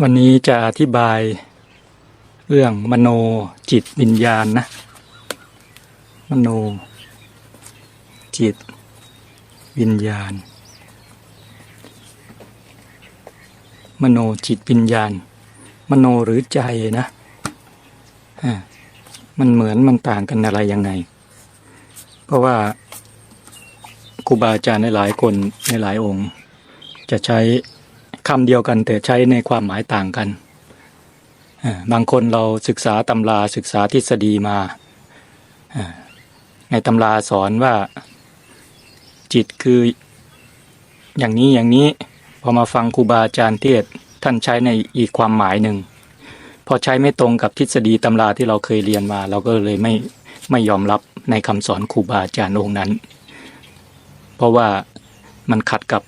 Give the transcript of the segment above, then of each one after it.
วันนี้จะอธิบายเรื่องมโนจิตวิญญาณนะ มโนจิตวิญญาณ มโนจิตวิญญาณ มโนหรือใจนะอ่ามันเหมือนมันต่างกันอะไรยังไง เพราะว่าครูบาอาจารย์ในหลายคนในหลายองค์ จะใช้ คำเดียวกัน แต่ใช้ในความหมายต่างกัน บางคนเราศึกษาตำราศึกษาทฤษฎีมา ในตำราสอนว่าจิตคืออย่างนี้อย่างนี้พอมาฟังครูบาอาจารย์เทศท่านใช้ในอีกความหมายหนึ่ง พอใช้ไม่ตรงกับทฤษฎีตำราที่เราเคยเรียนมา เราก็เลยไม่ไม่ยอมรับในคำสอนครูบาอาจารย์องค์นั้น เพราะว่ามันขัดกับ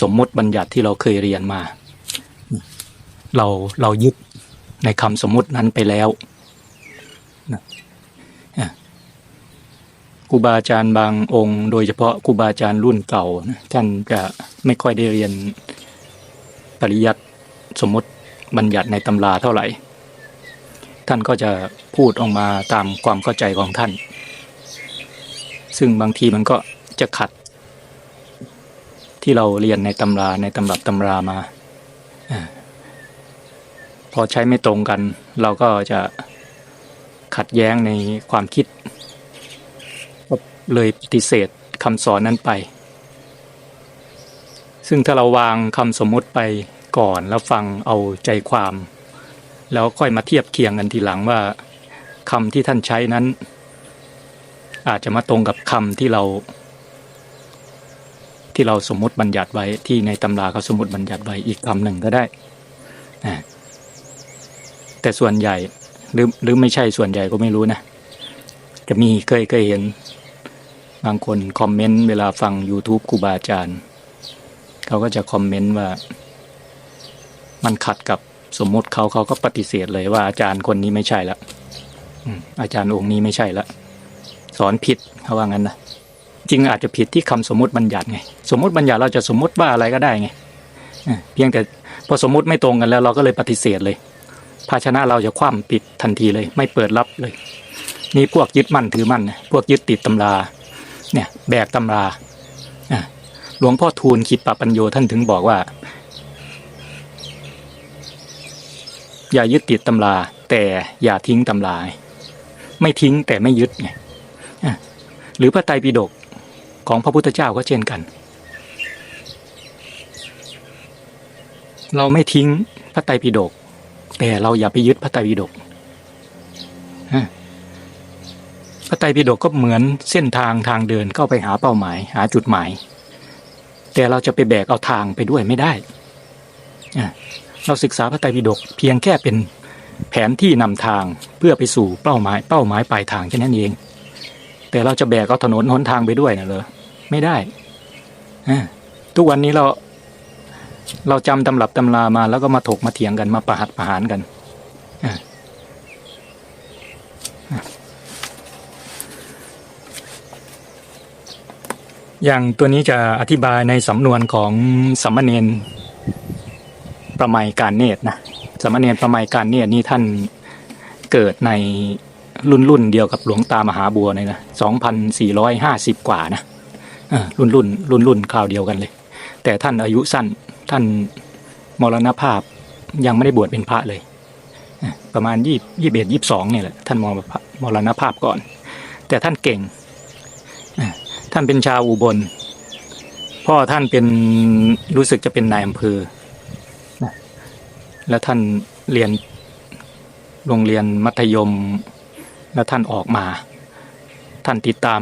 สมมติบัญญัติที่เราเคยเรียนมา เราเรายึดในคำสมมตินั้นไปแล้วนะอะครูบาอาจารย์บางองค์ โดยเฉพาะครูบาอาจารย์รุ่นเก่าท่านจะไม่ค่อยได้เรียนปริยัติสมมติบัญญัติในตำราเท่าไหร่ ท่านก็จะพูดออกมาตามความเข้าใจของท่าน ซึ่งบางทีมันก็จะขัด ที่เราเรียนในตำราในตำรับตำรามาอพอใช้ไม่ตรงกัน เราก็จะขัดแย้งในความคิดก็เลยปฏิเสธคำสอนนั้นไป ซึ่งถ้าเราวางคำสมมุติไปก่อนแล้วฟังเอาใจความ แล้วค่อยมาเทียบเคียงกันทีหลังว่าคำที่ท่านใช้นั้น อาจจะมาตรงกับคำที่เรา ที่เราสมมติบัญญัติไว้ที่ในตำราเขาสมมติบัญญัติไว้อีกคำหนึ่งก็ได้แต่ส่วนใหญ่หรือหรือไม่ใช่ส่วนใหญ่ก็ไม่รู้นะ จะมีเคยเคยเห็น บางคนคอมเมนต์เวลาฟัง YouTube ครูบาอาจารย์เขาก็จะคอมเมนต์ว่า มันขัดกับสมมติเขาเขาก็ปฏิเสธเลยว่าอาจารย์คนนี้ไม่ใช่ละอาจารย์องค์นี้ไม่ใช่ละสอนผิดเขาว่างั้นนะ จริงอาจจะผิดที่คำสมมติบัญญัติไง สมมติบัญญัติเราจะสมมติว่าอะไรก็ได้ไงเพียงแต่พอสมมติไม่ตรงกันแล้วเราก็เลยปฏิเสธเลย ภาชนะเราจะคว่ำปิดทันทีเลย ไม่เปิดรับเลย นี่พวกยึดมั่นถือมั่นนะพวกยึดติดตำรา เนี่ยแบกตำราหลวงพ่อทูลคิดปปัญโยท่านถึงบอกว่า อย่ายึดติดตำรา แต่อย่าทิ้งตำรา ไม่ทิ้งแต่ไม่ยึดไงหรือพระไตรปิฎก ของพระพุทธเจ้าก็เช่นกัน เราไม่ทิ้งพระไตรปิฎกแต่เราอย่าไปยึดพระไตรปิฎกพระไตรปิฎกก็เหมือนเส้นทางทางเดินเข้าไปหาเป้าหมาย หาจุดหมาย แต่เราจะไปแบกเอาทางไปด้วยไม่ได้ เราศึกษาพระไตรปิฎกเพียงแค่เป็นแผนที่นำทางเพื่อไปสู่เป้าหมาย เป้าหมายปลายทางแค่นั้นเอง แต่เราจะแบกเอาถนนหนทางไปด้วยนะเหรอ ไม่ได้ทุกวันนี้เราเราจำตำรับตำรามาแล้วก็มาถกมาเถียงกันมาประหัตประหารกันอย่างตัวนี้จะอธิบายในสำนวนของสัมมเนนประไมการเนตรนะสัมมเนนประไมการเนตรนี่ท่านเกิดในรุ่นรุ่นเดียวกับหลวงตามหาบัวเลยนะสองพันสี่ร้อยห้าสิบกว่านะ รุ่นรุ่นรุ่นรุ่นคราวเดียวกันเลย แต่ท่านอายุสั้นท่านมรณภาพยังไม่ได้บวชเป็นพระเลย ประมาณยี่ยี่เอ็ดยี่สองเนี่ยแหละท่านมรณภาพมรณภาพก่อน แต่ท่านเก่งท่านเป็นชาวอุบล พ่อท่านเป็นรู้สึกจะเป็นนายอำเภอแล้วท่านเรียนโรงเรียนมัธยม แล้วท่านออกมา ท่านติดตาม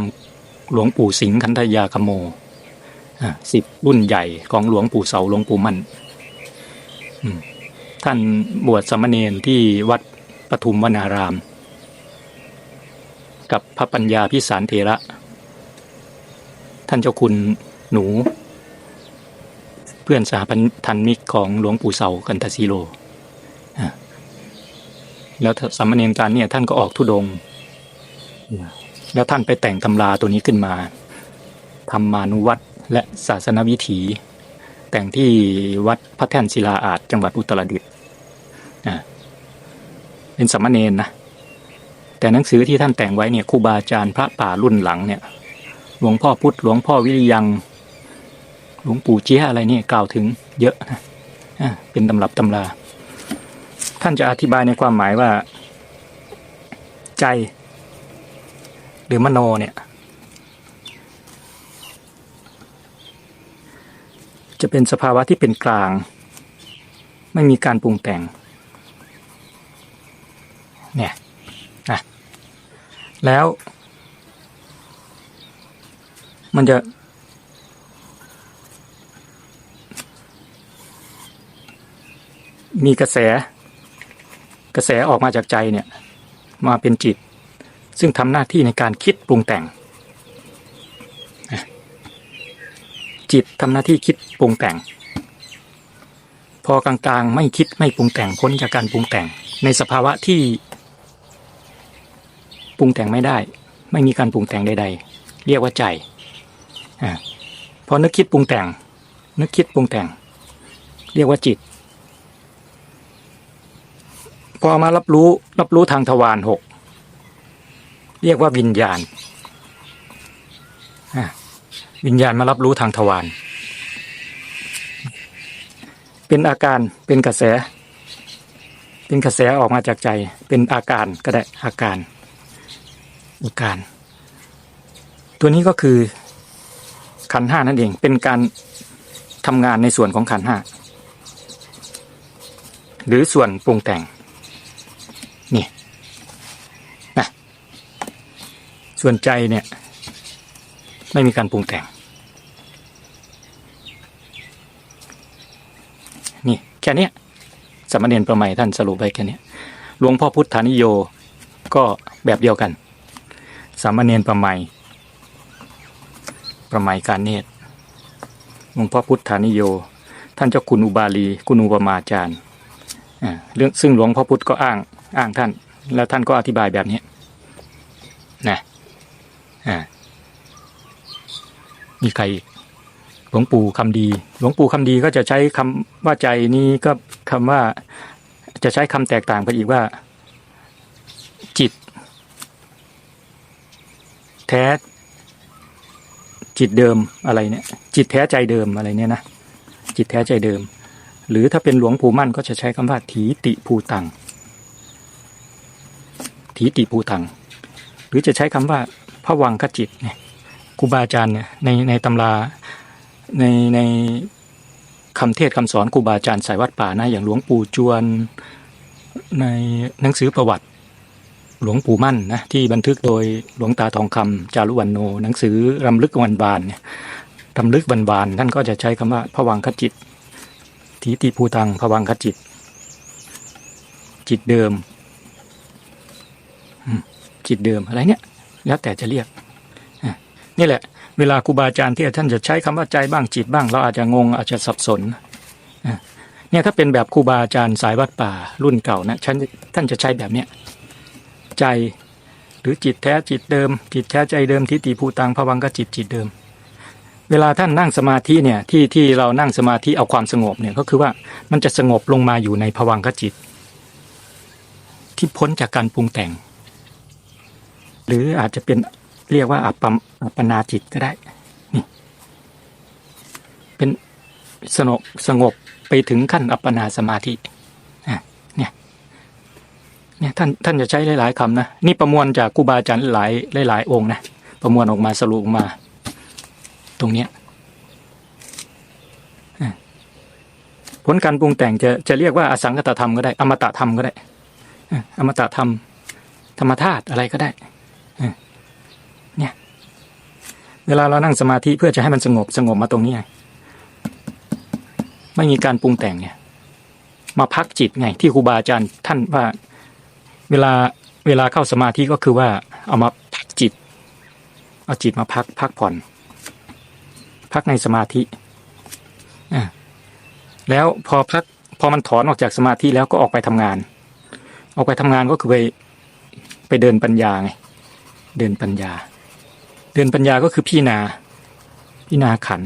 หลวงปู่สิงคันธยาคโมสิบรุ่นใหญ่ของหลวงปู่เสาหลวงปู่มั่นท่านบวชสามเณรที่วัดปทุมวนาราม กับพระปัญญาพิสารเถระ ท่านเจ้าคุณหนู เพื่อนสหพันธมิกของหลวงปู่เสากันตสีโลอะแล้วสามเณรการเนี่ยท่านก็ออกทุดง แล้วท่านไปแต่งตำราตัวนี้ขึ้นมาธรรมานุวัตรและศาสนวิถี แต่งที่วัดพระแท่นศิลาอาจจังหวัดอุตรดิตถ์เป็นสามเณรนะแต่หนังสือที่ท่านแต่งไว้เนี่ยครูบาอาจารย์พระป่ารุ่นหลังเนี่ยหลวงพ่อพุธหลวงพ่อวิริยังหลวงปู่เจี๊ยอะไรนี่กล่าวถึงเยอะนะเป็นตำรับตำรา ท่านจะอธิบายในความหมายว่า ใจ รือมโนเนี่ย จะเป็นสภาวะที่เป็นกลาง ไม่มีการปรุงแต่งเนี่ยนะแล้ว มันจะ มีกระแส กระแสออกมาจากใจเนี่ย มาเป็นจิต ซึ่งทำหน้าที่ในการคิดปรุงแต่ง จิตทำหน้าที่คิดปรุงแต่ง พอกลางๆ ไม่คิดไม่ปรุงแต่งพ้นจากการปรุงแต่ง ในสภาวะที่ปรุงแต่งไม่ได้ ไม่มีการปรุงแต่งใด ๆ เรียกว่าใจอพอนึกคิดปรุงแต่ง นึกคิดปรุงแต่ง เรียกว่าจิต พอมารับรู้รับรู้ทางทวารหก เรียกว่าวิญญาณวิญญาณมารับรู้ทางทวารเป็นอาการเป็นกระแส เป็นกระแสออกมาจากใจ เป็นอาการก็ได้อาการอาการ ตัวนี้ก็คือขันห้านั่นเองเป็นการทำงานในส่วนของขันห้าหรือส่วนปรุงแต่ง นี่นะ ส่วนใจเนี่ย ไม่มีการปรุงแต่ง นี่แค่นี้สามเณรประไมท่านสรุปไว้แค่นี้หลวงพ่อพุทธานิโยก็แบบเดียวกัน สามเณรประไมประไมการเนตรหลวงพ่อพุทธานิโย ท่านเจ้าคุณอุบาลีคุณอุปมาจารย์เรื่องซึ่งหลวงพ่อพุธก็อ้างอ้างท่าน แล้วท่านก็อธิบายแบบนี้นะ มีใครหลวงปู่คำดี หลวงปู่คำดีก็จะใช้คำว่าใจนี้ก็คำว่าจะใช้คำแตกต่างไปอีกว่า จิต แท้ จิตเดิมอะไรเนี่ย จิตแท้ใจเดิมอะไรเนี่ยนะจิตแท้ใจเดิม หรือถ้าเป็นหลวงปู่มั่นก็จะใช้คำว่าถีติภูตังถีติภูตัง หรือจะใช้คำว่า พระวังคจิตเนี่ยครูบาอาจารย์เนี่ยในในตำราในในคำเทศคำสอนครูบาอาจารย์สายวัดป่านะอย่างหลวงปู่จวนในหนังสือประวัติหลวงปู่มั่นนะที่บันทึกโดยหลวงตาทองคำจารุวันโน หนังสือรำลึกวันบานเนี่ยรำลึกวันบานท่านก็จะใช้คำว่าพระวังคจิตทีติภูตังภวังคจิต จิตเดิม จิตเดิมอะไรเนี่ย แล้วแต่จะเรียกนี่แหละ เวลาครูบาอาจารย์ที่ท่านจะใช้คำว่าใจบ้างจิตบ้าง เราอาจจะงงอาจจะสับสนอะเนี่ยถ้าเป็นแบบครูบาอาจารย์สายวัดป่ารุ่นเก่านะท่านท่านจะใช้แบบเนี้ยใจหรือจิตแท้จิตเดิม จิตแท้ใจเดิมทิฏฐิภูตังภวังคจิตจิตเดิม เวลาท่านนั่งสมาธิเนี่ยที่ที่เรานั่งสมาธิเอาความสงบเนี่ยก็คือว่ามันจะสงบลงมาอยู่ในภวังคจิต ที่พ้นจากการปรุงแต่ง หรืออาจจะเป็นเรียกว่าอัปปมอัปปนาจิตก็ได้นี่เป็นสงบสงบไปถึงขั้นอัปปนาสมาธิเนี่ยเนี่ยท่านท่านจะใช้หลาย ๆคำนะนี่ประมวลจากครูบาอาจารย์หลายหลายองค์นะประมวลออกมาสรุปมา ตรงเนี้ยผลการปรุงแต่งจะจะเรียกว่าอสังคตธรรมก็ได้ อมตะธรรมก็ได้อะอมตะธรรมธรรมธาตุอะไรก็ได้อะเนี่ย เวลาเรานั่งสมาธิเพื่อจะให้มันสงบสงบมาตรงนี้ไงไม่มีการปรุงแต่งเนี่ยมาพักจิตไง ที่ครูบาอาจารย์ท่านว่า เวลาเวลาเข้าสมาธิก็คือว่า เอามาพักจิต เอาจิตมาพักพักผ่อน พักในสมาธิอะแล้วพอพักพอมันถอนออกจากสมาธิแล้วก็ออกไปทำงาน ออกไปทำงานก็คือไปไปเดินปัญญาไง เดินปัญญา เดินปัญญาก็คือพี่นา พี่นาขัน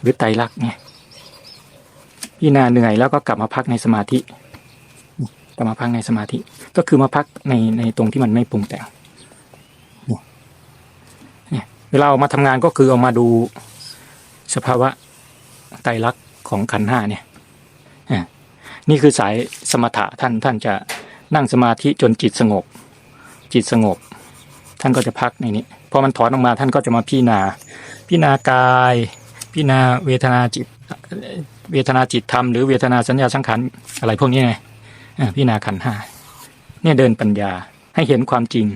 หรือไตรลักษณ์ไงพี่นาเหนื่อยแล้วก็กลับมาพักในสมาธิเก็มาพักในสมาธิ ก็คือมาพักในในตรงที่มันไม่ปรุงแต่งเนี่ยเวลาเอามาทำงานก็คือเอามาดูสภาวะไตรลักษณ์ของขันห้าเนี่ยนี่คือสายสมถะท่านท่านจะนั่งสมาธิจนจิตสงบ จิตสงบ ท่านก็จะพักในนี้พอมันถอนออกมาท่านก็จะมาพิจารณาพิจารณากายพิจารณาเวทนาจิตเวทนาจิตธรรมหรือเวทนาสัญญาสังขารอะไรพวกนี้ไงพิจารณาขันห้าเนี่ยเดินปัญญาให้เห็นความจริง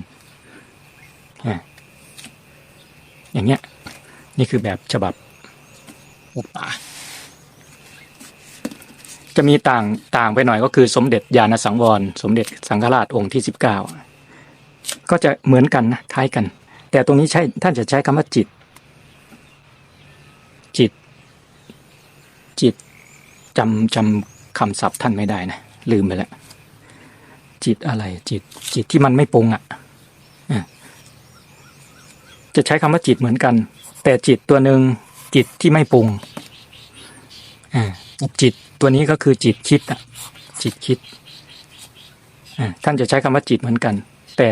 อ่าอย่างเงี้ย นี่คือแบบฉบับอุปาจะมีต่างต่างไปหน่อยก็คือสมเด็จญาณสังวร สมเด็จสังฆราชองค์ที่สิบเก้า ก็จะเหมือนกันนะคล้ายกัน แต่ตรงนี้ใช้ท่านจะใช้คำว่าจิต จิต จิตจำจำคำศัพท์ท่านไม่ได้นะลืมไปแล้วจิตอะไรจิต จิตที่มันไม่ปรุงอะอะจะใช้คำว่าจิตเหมือนกัน แต่จิตตัวหนึ่งจิตที่ไม่ปรุงอ่าจิตตัวนี้ก็คือจิตคิดอะจิตคิดท่านจะใช้คำว่าจิตเหมือนกัน แต่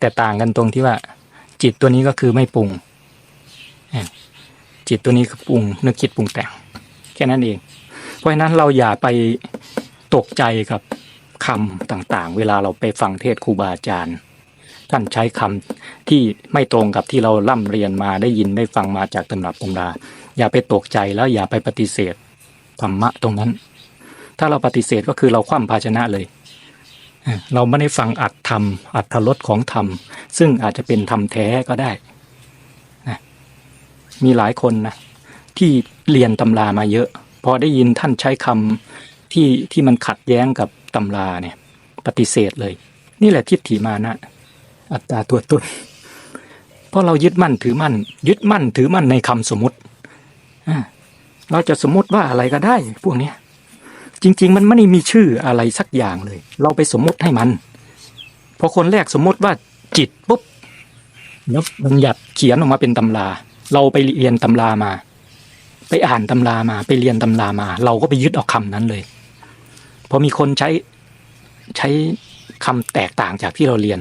แต่ต่างกันตรงที่ว่า จิตตัวนี้ก็คือไม่ปรุง จิตตัวนี้คือปรุงนึกคิดปรุงแต่ง แค่นั้นเอง เพราะฉะนั้นเราอย่าไปตกใจกับคำต่างๆ เวลาเราไปฟังเทศครูบาอาจารย์ ท่านใช้คำที่ไม่ตรงกับที่เราล่ำเรียนมาได้ยินได้ฟังมาจากตำรับตำรา อย่าไปตกใจแล้วอย่าไปปฏิเสธธรรมะตรงนั้น ถ้าเราปฏิเสธก็คือเราคว่ำภาชนะเลย เราไม่ได้ฟังอัดธรรม อัดทรสของธรรม ซึ่งอาจจะเป็นธรรมแท้ก็ได้นะมีหลายคนนะที่เรียนตำรามาเยอะ พอได้ยินท่านใช้คำที่ที่มันขัดแย้งกับตำราเนี่ย ปฏิเสธเลย นี่แหละทิฏฐิมานะ อัตตาตัวตนเพราะเรายึดมั่นถือมั่น ยึดมั่นถือมั่นในคำสมมติอ่าเราจะสมมติว่าอะไรก็ได้ พวกเนี้ย จริง ๆ มันไม่ได้มีชื่ออะไรสักอย่างเลย เราไปสมมติให้มัน พอคนแรกสมมติว่าจิตปุ๊บแล้วบัญญัติเขียนออกมาเป็นตำรา เราไปเรียนตำรามา ไปอ่านตำรามา ไปเรียนตำรามา เราก็ไปยึดเอาคำนั้นเลยพอมีคนใช้ใช้คำแตกต่างจากที่เราเรียน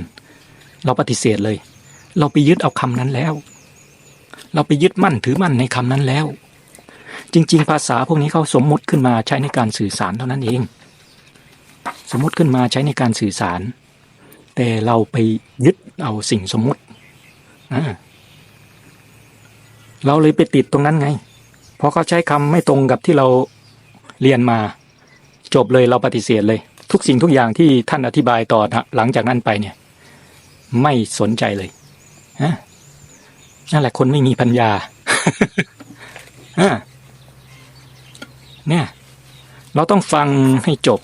เราปฏิเสธเลย เราไปยึดเอาคำนั้นแล้ว เราไปยึดมั่นถือมั่นในคำนั้นแล้ว จริง ๆ ภาษาพวกนี้เขาสมมุติขึ้นมาใช้ในการสื่อสารเท่านั้นเอง สมมุติขึ้นมาใช้ในการสื่อสาร แต่เราไปยึดเอาสิ่งสมมุติเราเลยไปติดตรงนั้นไงเพราะเขาใช้คำไม่ตรงกับที่เราเรียนมา จบเลยเราปฏิเสธเลย ทุกสิ่งทุกอย่างที่ท่านอธิบายต่อหลังจากนั้นไปเนี่ย ไม่สนใจเลยนั่นแหละคนไม่มีปัญญาฮะ เนี่ย เราต้องฟังให้จบ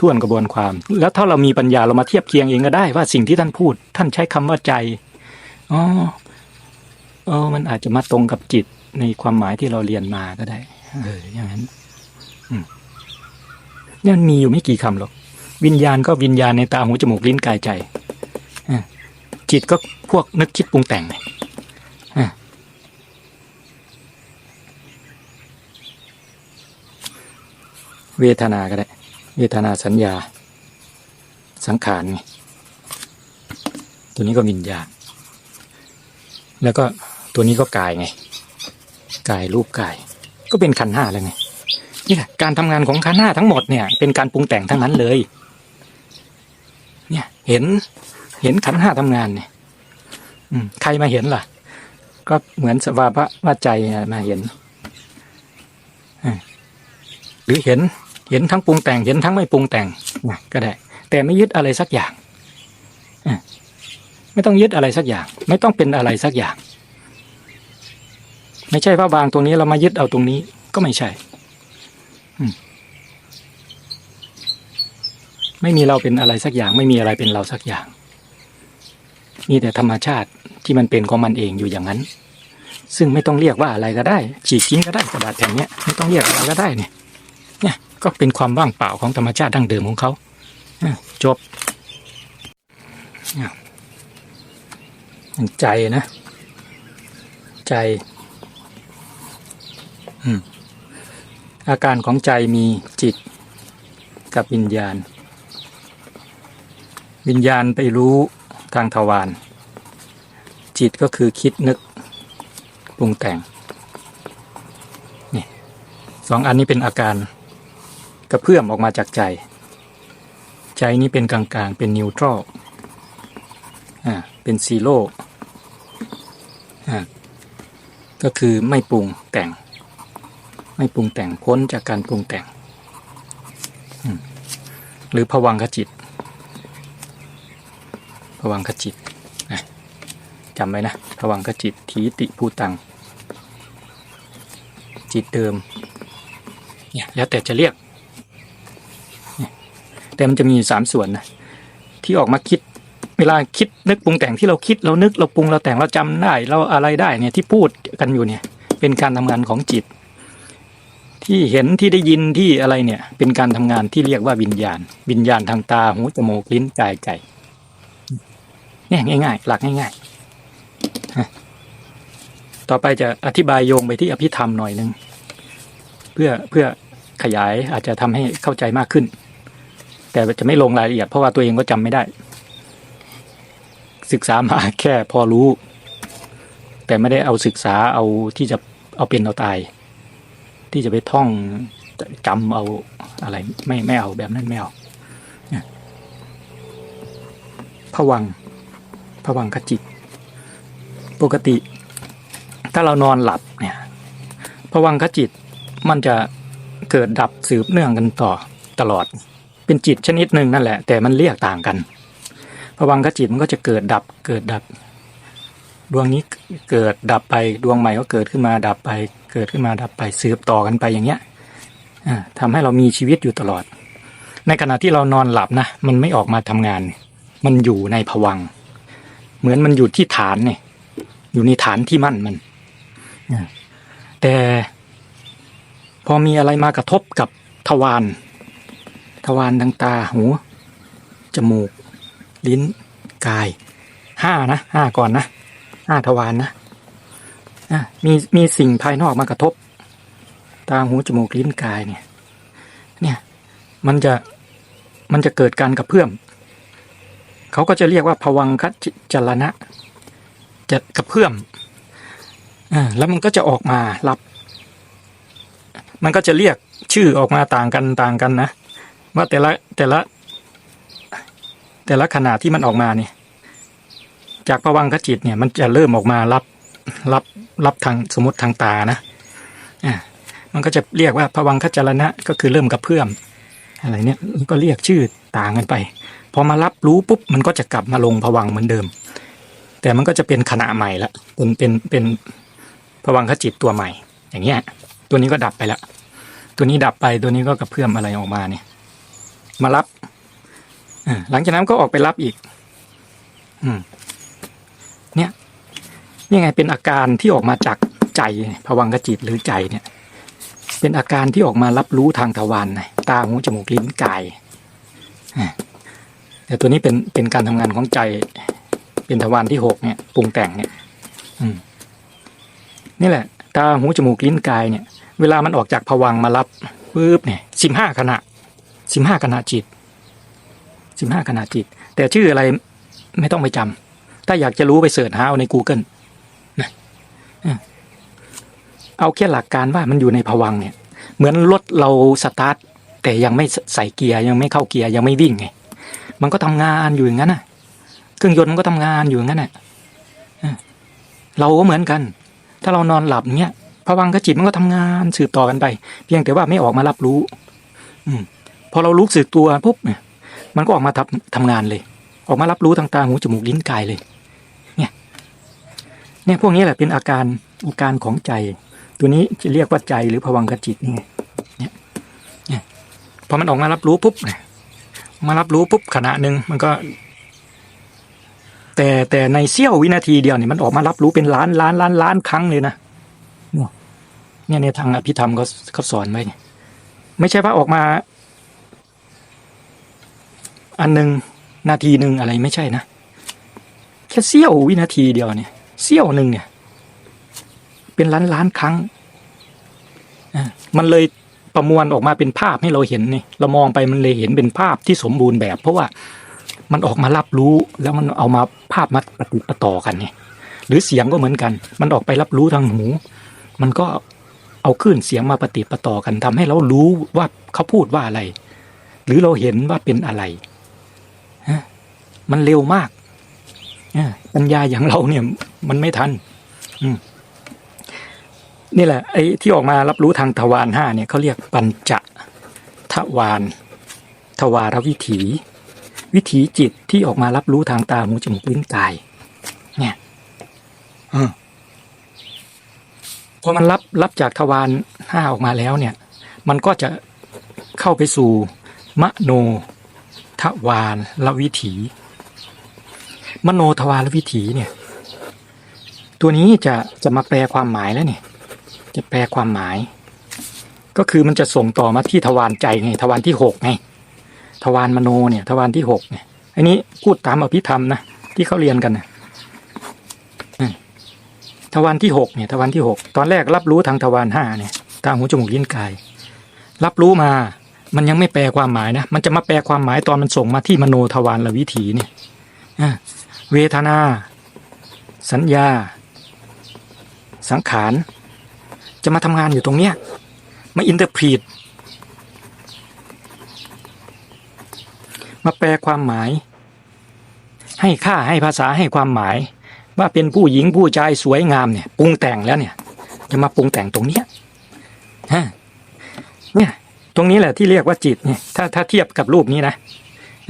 ท่วนกระบวนความ แล้วถ้าเรามีปัญญาเรามาเทียบเคียงเองก็ได้ว่าสิ่งที่ท่านพูด ท่านใช้คำว่าใจอ๋อเออมันอาจจะมาตรงกับจิตในความหมายที่เราเรียนมาก็ได้ เออ อย่างนั้นเนี่ยมันมีอยู่ไม่กี่คำหรอก วิญญาณก็วิญญาณในตาหูจมูกลิ้นกายใจจิตก็พวกนึกคิดปรุงแต่งไงอ่ เวทนาก็ได้ เวทนาสัญญา สังขารไงตัวนี้ก็วิญญาณ แล้วก็ตัวนี้ก็กายไง กายรูปกาย ก็เป็นขันห้าแล้วไงนี่แหละการทำงานของขันห้าทั้งหมดเนี่ย เป็นการปรุงแต่งทั้งนั้นเลย เนี่ย เห็น เห็นขันห้าทำงานเนี่ยอืมใครมาเห็นล่ะ ก็เหมือนสภาวะว่าใจมาเห็นหรือเห็น เห็นทั้งปรุงแต่ง เห็นทั้งไม่ปรุงแต่งนะก็ได้ แต่ไม่ยึดอะไรสักอย่างไม่ต้องยึดอะไรสักอย่าง ไม่ต้องเป็นอะไรสักอย่าง ไม่ใช่ว่าวางตรงนี้เรามายึดเอาตรงนี้ก็ไม่ใช่ไม่มีเราเป็นอะไรสักอย่าง ไม่มีอะไรเป็นเราสักอย่างมีแต่ธรรมชาติที่มันเป็นของมันเองอยู่อย่างนั้น ซึ่งไม่ต้องเรียกว่าอะไรก็ได้ ฉีกทิ้งก็ได้กระดาษแผ่นเนี้ยไม่ต้องเรียกอะไรก็ได้นี่ยเนี่ย ก็เป็นความว่างเปล่าของธรรมชาติดั้งเดิมของเขาจบใจนะ ใจอืมอาการของใจมีจิตกับวิญญาณ วิญญาณไปรู้ทางทวารจิตก็คือคิดนึกปรุงแต่งนี่สองอันนี้เป็นอาการ กระเพื่อมออกมาจากใจ ใจนี้เป็นกลางๆ เป็นนิวทรัลอ่าเป็นซีโร่อ่าก็คือไม่ปรุงแต่ง ไม่ปรุงแต่งพ้นจากการปรุงแต่ง หรือผวังขจิตผวังขจิตจำไว้นะผวังขจิตทีติภูตัง จิตเดิมเนี่ยแล้วแต่จะเรียก แต่มันจะมีสามส่วนนะที่ออกมาคิด เวลาคิดนึกปรุงแต่งที่เราคิดเรานึกเราปรุงเราแต่งเราจำได้ เราอะไรได้เนี่ยที่พูดกันอยู่เนี่ย เป็นการทำงานของจิต ที่เห็นที่ได้ยินที่อะไรเนี่ย เป็นการทำงานที่เรียกว่าวิญญาณ วิญญาณทางตาหูจมูกลิ้นกายใจเนี่ยง่าย ๆ หลักง่ายๆต่อไปจะอธิบายโยงไปที่อภิธรรมหน่อยหนึงเพื่อเพื่อขยายอาจจะทำให้เข้าใจมากขึ้น แต่จะไม่ลงรายละเอียดเพราะว่าตัวเองก็จำไม่ได้ ศึกษามาแค่พอรู้ แต่ไม่ได้เอาศึกษาเอาที่จะเอาเป็นเอาตาย ที่จะไปท่องจำเอาอะไร ไม่ไม่เอาแบบนั้นไม่เอาผวังผวังคจิต ปกติ ถ้าเรานอนหลับเนี่ยผวังคจิตมันจะเกิดดับสืบเนื่องกันต่อตลอด เป็นจิตชนิดหนึ่งนั่นแหละ แต่มันเรียกต่างกันผวังคจิตมันก็จะเกิดดับเกิดดับ ดวงนี้เกิดดับไปดวงใหม่ก็เกิดขึ้นมาดับไป เกิดขึ้นมาดับไปสืบต่อกันไปอย่างเงี้ยอ่าทำให้เรามีชีวิตอยู่ตลอด ในขณะที่เรานอนหลับนะมันไม่ออกมาทำงาน มันอยู่ในผวัง เหมือนมันอยู่ที่ฐานเนี่ยอยู่ในฐานที่มั่นมันแต่พอมีอะไรมากระทบกับทวาร ทวารทางตาหู จมูก ลิ้น กายห้านะห้าก่อนนะห้าทวารนะอะมีมีสิ่งภายนอกมากระทบ ตาหูจมูกลิ้นกายเนี่ย เนี่ย มันจะมันจะเกิดการกระเพื่อมเขาก็จะเรียกว่าผวังคจจรณะ จะกระเพื่อมอ่าแล้วมันก็จะออกมารับ มันก็จะเรียกชื่อออกมาต่างกันต่างกันนะ ว่าแต่ละแต่ละ แต่ละขณะที่มันออกมาเนี่ยจากผวังคจิตเนี่ย มันจะเริ่มออกมารับรับรับทางสมมติทางตานะอ่ามันก็จะเรียกว่าผวังคจรณะก็คือเริ่มกระเพื่อมอะไรเนี่ยก็เรียกชื่อต่างกันไปพอมารับรู้ปุ๊บมันก็จะกลับมาลงผวังเหมือนเดิม แต่มันก็จะเป็นขณะใหม่ละเป็นเป็นเป็นผวังคจิตตัวใหม่ อย่างเงี้ย ตัวนี้ก็ดับไปละตัวนี้ดับไปตัวนี้ก็กระเพื่อมอะไรออกมาเนี่ย มารับอ่าหลังจากนั้นก็ออกไปรับอีก อืม เนี่ยนี่ไงเป็นอาการที่ออกมาจากใจผวังคจิตหรือใจเนี่ย เป็นอาการที่ออกมารับรู้ทางทวารตาหูจมูกลิ้นกายอ่าแต่ตัวนี้เป็นเป็นการทำงานของใจ เป็นทวารที่หกเนี่ยปรุงแต่งเนี่ย อืม นี่แหละ ตาหูจมูกลิ้นกายเนี่ย เวลามันออกจากผวังมารับปุ๊บเนี่ยสิบห้าขณะ สิบห้าขณะจิตสิบห้าขณะจิต แต่ชื่ออะไรไม่ต้องไปจำถ้าอยากจะรู้ไปเสิร์ชหาเอาใน Google นะเอาแค่หลักการว่ามันอยู่ในผวังเนี่ย เหมือนรถเราสตาร์ทแต่ยังไม่ใส่เกียร์ยังไม่เข้าเกียร์ยังไม่วิ่งไงมันก็ทำงานอยู่อย่างนั้นน่ะ เครื่องยนต์มันก็ทำงานอยู่อย่างนั้นน่ะเราก็เหมือนกัน ถ้าเรานอนหลับเนี้ยภวังคจิตมันก็ทำงานสืบต่อกันไป เพียงแต่ว่าไม่ออกมารับรู้ อืม พอเรารู้สึกตัวปุ๊บเนี่ยมันก็ออกมาทำทำงานเลย ออกมารับรู้ทางตาหูจมูกลิ้นกายเลย เนี่ยเนี่ยพวกนี้แหละเป็นอาการอาการของใจ ตัวนี้จะเรียกว่าใจหรือภวังคจิตนี่เนี่ยเนี่ยพอมันออกมารับรู้ปุ๊บเนี่ยมารับรู้ปุ๊บขณะหนึ่งมันก็ แต่แต่ในเสี้ยววินาทีเดียวเนี่ยมันออกมารับรู้เป็นล้านล้านล้านล้านครั้งเลยนะเนี่ยในทางอภิธรรมเขาเขาสอนไว้เนี่ยไม่ใช่ว่าออกมา อันหนึ่งนาทีหนึ่งอะไรไม่ใช่นะแค่เสี้ยววินาทีเดียวเนี่ยเสี้ยวหนึ่งเนี่ย เป็นล้านล้านครั้งมันเลยประมวลออกมาเป็นภาพให้เราเห็นนี่เรามองไปมันเลยเห็นเป็นภาพที่สมบูรณ์แบบ เพราะว่ามันออกมารับรู้แล้วมันเอามาภาพมาปฏิประต่อกันเนี่ยหรือเสียงก็เหมือนกัน มันออกไปรับรู้ทางหู มันก็เอาคลื่นเสียงมาปฏิประต่อกันทำให้เรารู้ว่าเขาพูดว่าอะไร หรือเราเห็นว่าเป็นอะไร มันเร็วมากปัญญาอย่างเราเนี่ย มันไม่ทันนี่แหละไอ้ที่ออกมารับรู้ทางทวารห้าเนี่ยเขาเรียกปัญจทวารทวารวิถี วิถีจิตที่ออกมารับรู้ทางตาหูจมูกลิ้นกาย เนี่ยอพอมันรับรับจากทวารห้าออกมาแล้วเนี่ย มันก็จะเข้าไปสู่มโนทวารละวิถี มโนทวารวิถีเนี่ย ตัวนี้จะจะมาแปลความหมายแล้วเนี่ย จะแปลความหมาย ก็คือมันจะส่งต่อมาที่ทวารใจไงทวารที่หกไงทวารมโนเนี่ยทวารที่หกเนี่ยอันนี้พูดตามอภิธรรมนะที่เขาเรียนกันนะทวารที่หกเนี่ยทวารที่หกตอนแรกรับรู้ทางทวารห้าเนี่ยตาหูจมูกลิ้นกาย รับรู้มามันยังไม่แปลความหมายนะ มันจะมาแปลความหมายตอนมันส่งมาที่มโนทวารละวิถีเนี่ยอะ เวทนา สัญญา สังขาร จะมาทำงานอยู่ตรงเนี้ยมาอินเตอร์พรีตมาแปลความหมาย ให้ค่าให้ภาษาให้ความหมาย ว่าเป็นผู้หญิงผู้ชายสวยงามเนี่ยปรุงแต่งแล้วเนี่ย จะมาปรุงแต่งตรงเนี้ยฮะเนี่ยตรงนี้แหละที่เรียกว่าจิตเนี่ยถ้าถ้าเทียบกับรูปนี้นะ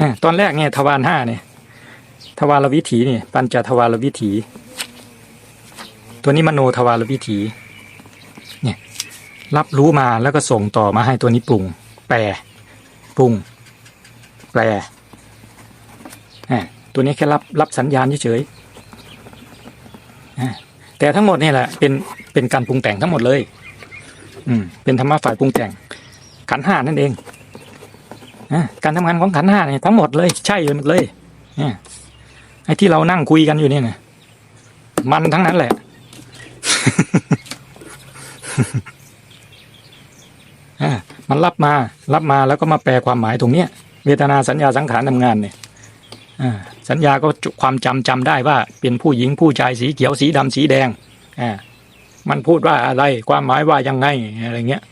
อตอนแรกเนี่ยทวารห้าเนี่ย ทวารวิถีนี่ปัญจทวารวิถี ตัวนี้มโนทวารวิถี เนี่ย รับรู้มาแล้วก็ส่งต่อมาให้ตัวนี้ปรุง แปลปรุง แปลอ่าตัวนี้แค่รับรับสัญญาณเฉยแต่ทั้งหมดนี่แหละ เป็นเป็นการปรุงแต่งทั้งหมดเลย อืม เป็นธรรมะฝ่ายปรุงแต่ง ขันห้านั่นเองอการทำงานของขันห้าเนี่ยทั้งหมดเลย ใช่หมดเลยอ่า ไอ้ที่เรานั่งคุยกันอยู่เนี่ยนะมันทั้งนั้นแหละอ่ามันรับมา รับมาแล้วก็มาแปลความหมายตรงเนี้ยเวทนาสัญญาสังขารทำงานเนี่ยอ่าสัญญาก็ความจำจำได้ว่า เป็นผู้หญิงผู้ชายสีเขียวสีดำสีแดงอ่ามันพูดว่าอะไรความหมายว่ายังไงอะไรเงี้ย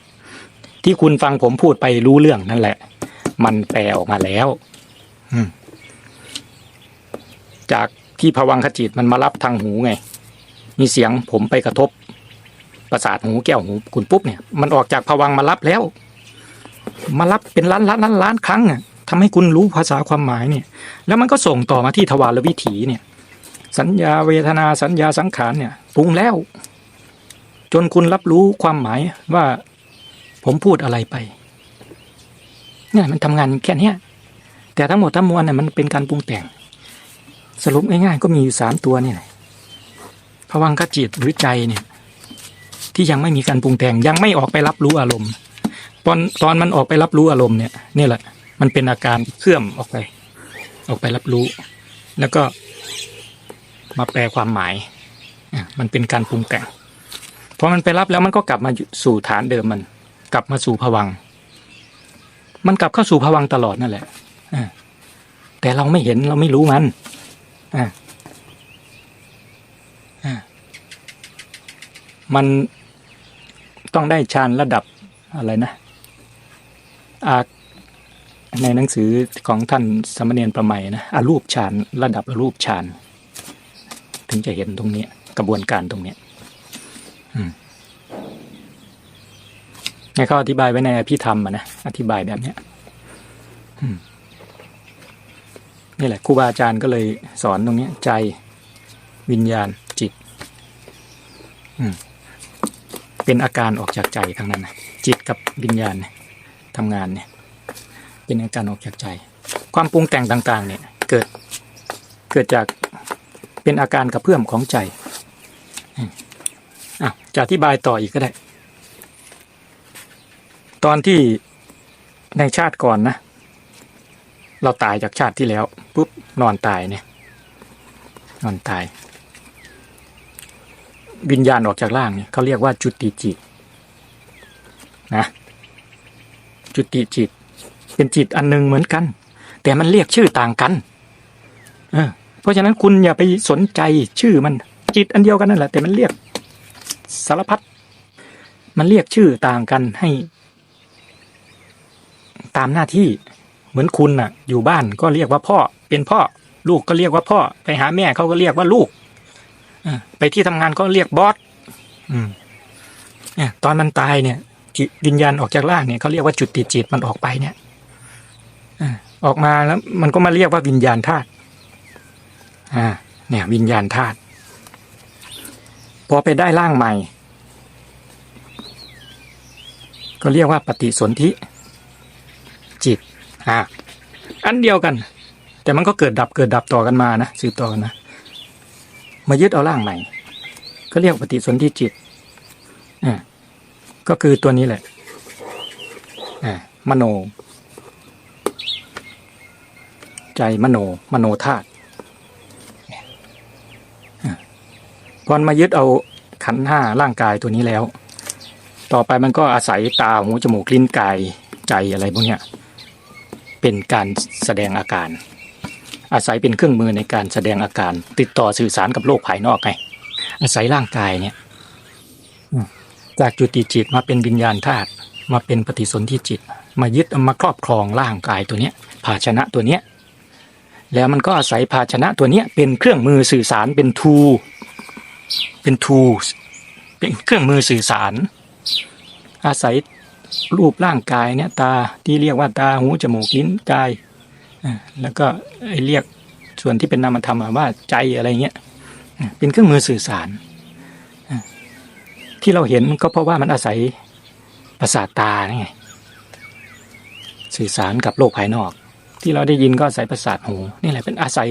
ที่คุณฟังผมพูดไปรู้เรื่องนั่นแหละ มันแปลออกมาแล้ว อืม จากที่ภวังคจิตมันมารับทางหูไง มีเสียงผมไปกระทบ ประสาทหูแก้วหูคุณปุ๊บเนี่ย มันออกจากภวังมารับแล้ว มารับเป็นล้านล้านล้านล้านครั้งอะทำให้คุณรู้ภาษาความหมายเนี่ย แล้วมันก็ส่งต่อมาที่ทวารวิถีเนี่ย สัญญาเวทนาสัญญาสังขารเนี่ยปรุงแล้ว จนคุณรับรู้ความหมายว่าผมพูดอะไรไปเนี่ยมันทำงานแค่เนี้ยแต่ทั้งหมดทั้งมวลเนี่ยมันเป็นการปรุงแต่ง สรุปง่ายๆก็มีอยู่สามตัวนี่แหละภวังคจิตหรือใจเนี่ยที่ยังไม่มีการปรุงแต่งยังไม่ออกไปรับรู้อารมณ์ ตอนตอนมันออกไปรับรู้อารมณ์เนี่ยนี่แหละ มันเป็นอาการเคลื่อมออกไป ออกไปรับรู้ แล้วก็มาแปลความหมายมันเป็นการปรุงแต่งพอมันไปรับแล้วมันก็กลับมาสู่ฐานเดิมมัน กลับมาสู่ภวังมันกลับเข้าสู่ภวังตลอดนั่นแหละแต่เราไม่เห็นเราไม่รู้มัน อะอะมันต้องได้ฌานระดับอะไรนะอาในหนังสือของท่านสมณเณรประไมนะอารูปฌานระดับอารูปฌานถึงจะเห็นตรงนี้กระบวนการตรงนี้ยอืมเนี่ยเขาอธิบายไว้ในอภิธรรมะนะอธิบายแบบเนี้ย อืม นี่แหละครูบาอาจารย์ก็เลยสอนตรงนี้ใจวิญญาณจิตเป็นอาการออกจากใจทั้งนั้นนะจิตกับวิญญาณเนี่ยทำงานเนี่ย เป็นอาการออกจากใจ ความปรุงแต่งต่างๆ เนี่ย เกิดเกิดจากเป็นอาการกระเพื่อมของใจอะจะอธิบายต่ออีกก็ได้ ตอนที่ในชาติก่อนนะ เราตายจากชาติที่แล้วปุ๊บนอนตายเนี่ย นอนตาย วิญญาณออกจากร่างเนี่ยเขาเรียกว่าจุติจิตนะจุติจิต เป็นจิตอันหนึงเหมือนกัน แต่มันเรียกชื่อต่างกัน เออ เพราะฉะนั้นคุณอย่าไปสนใจชื่อมันจิตอันเดียวกันนั่นแหละแต่มันเรียกสารพัดมันเรียกชื่อต่างกันให้ ตามหน้าที่ เหมือนคุณน่ะ อยู่บ้านก็เรียกว่าพ่อ เป็นพ่อ ลูกก็เรียกว่าพ่อ ไปหาแม่เขาก็เรียกว่าลูกอไปที่ทำงานก็เรียกบอสอืมเนี่ยตอนมันตายเนี่ยจิตวิญญาณออกจากร่างเนี่ยเขาเรียกว่าจุดติดจิตมันออกไปเนี่ยอออกมาแล้วมันก็มาเรียกว่าวิญญาณธาตุอ่า เนี่ย วิญญาณธาตุพอไปได้ร่างใหม่ ก็เรียกว่าปฏิสนธิจิต อ่าอันเดียวกัน แต่มันก็เกิดดับเกิดดับต่อกันมานะสืบต่อกันนะมายึดเอาร่างใหม่ก็เรียกปฏิสนธิจิตอ่าก็คือตัวนี้แหละอ่ามโน ใจมโนมโนธาตุอ่าพอมายึดเอาขันห้าร่างกายตัวนี้แล้ว ต่อไปมันก็อาศัยตาหูจมูกลิ้นกายใจอะไรพวกเนี้ย เป็นการแสดงอาการ อาศัยเป็นเครื่องมือในการแสดงอาการ ติดต่อสื่อสารกับโลกภายนอกไงอาศัยร่างกายเนี่ยจากจุติจิตมาเป็นวิญญาณธาตุมาเป็นปฏิสนธิจิต มายึดมาครอบครองร่างกายตัวเนี้ยภาชนะตัวเนี้ยแล้วมันก็อาศัยภาชนะตัวเนี้ยเป็นเครื่องมือสื่อสารเป็นทูเป็นทูเป็นเครื่องมือสื่อสาร อาศัย รูปร่างกายเนี่ยตาที่เรียกว่าตาหูจมูกลิ้นกายอ่าแล้วก็ไอเรียกส่วนที่เป็นนามธรรมอะว่าใจอะไรเงี้ยเป็นเครื่องมือสื่อสารอ่าที่เราเห็นก็เพราะว่ามันอาศัยประสาทตานี่ไงสื่อสารกับโลกภายนอก ที่เราได้ยินก็อาศัยประสาทหูนี่แหละเป็นอาศัย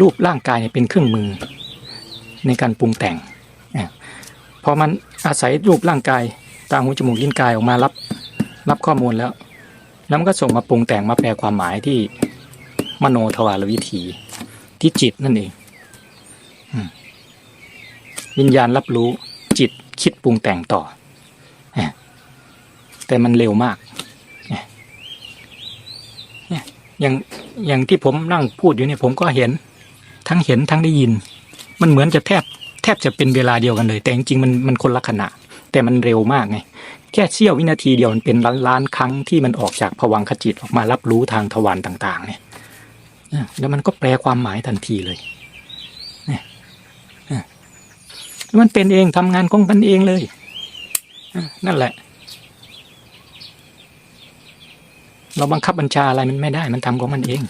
รูปร่างกายเนี่ยเป็นเครื่องมือในการปรุงแต่งอ่าพอมันอาศัยรูปร่างกายตาหูจมูกลิ้นกายออกมารับ รับข้อมูลแล้ว แล้วมันก็ส่งมาปรุงแต่งมาแปลความหมายที่มโนทวารวิถี ที่จิตนั่นเองอืมวิญญาณรับรู้จิตคิดปรุงแต่งต่อ แต่มันเร็วมากเนี่ยอย่างอย่างที่ผมนั่งพูดอยู่เนี่ยผมก็เห็น ทั้งเห็นทั้งได้ยิน มันเหมือนจะแทบแทบจะเป็นเวลาเดียวกันเลย แต่จริงๆมันมันคนละขณะ แต่มันเร็วมากไง แค่เสี้ยววินาทีเดียวมันเป็นล้านล้านครั้งที่มันออกจากผวังขจิตออกมารับรู้ทางทวารต่าง ๆ เนี่ยแล้วมันก็แปลความหมายทันทีเลยเนี่ยอ่มันเป็นเองทำงานของมันเองเลยนั่นแหละ เราบังคับบัญชาอะไรมันไม่ได้ มันทำของมันเอง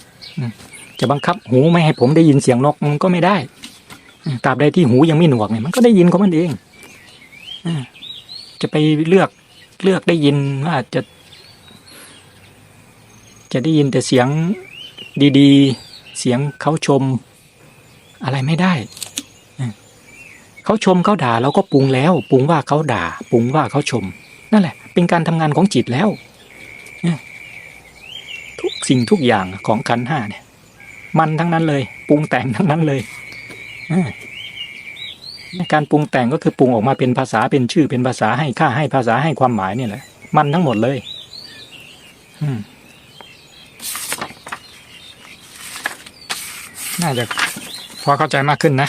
จะบังคับหูไม่ให้ผมได้ยินเสียงนกมันก็ไม่ได้ตราบใดที่หูยังไม่หนวกเนี่ยมันก็ได้ยินของมันเองจะไปเลือก เลือกได้ยินว่าจะ จะได้ยินแต่เสียงดีๆ เสียงเขาชม อะไรไม่ได้เขาชมเขาด่าเราก็ปรุงแล้ว ปรุงว่าเขาด่า ปรุงว่าเขาชม นั่นแหละ เป็นการทำงานของจิตแล้วทุกสิ่งทุกอย่างของขันห้าเนี่ย มันทั้งนั้นเลย ปรุงแต่งทั้งนั้นเลยอ การปรุงแต่งก็คือปรุงออกมาเป็นภาษาเป็นชื่อเป็นภาษาให้ค่าให้ภาษาให้ความหมายนี่แหละ มันทั้งหมดเลย อืมน่าจะพอเข้าใจมากขึ้นนะ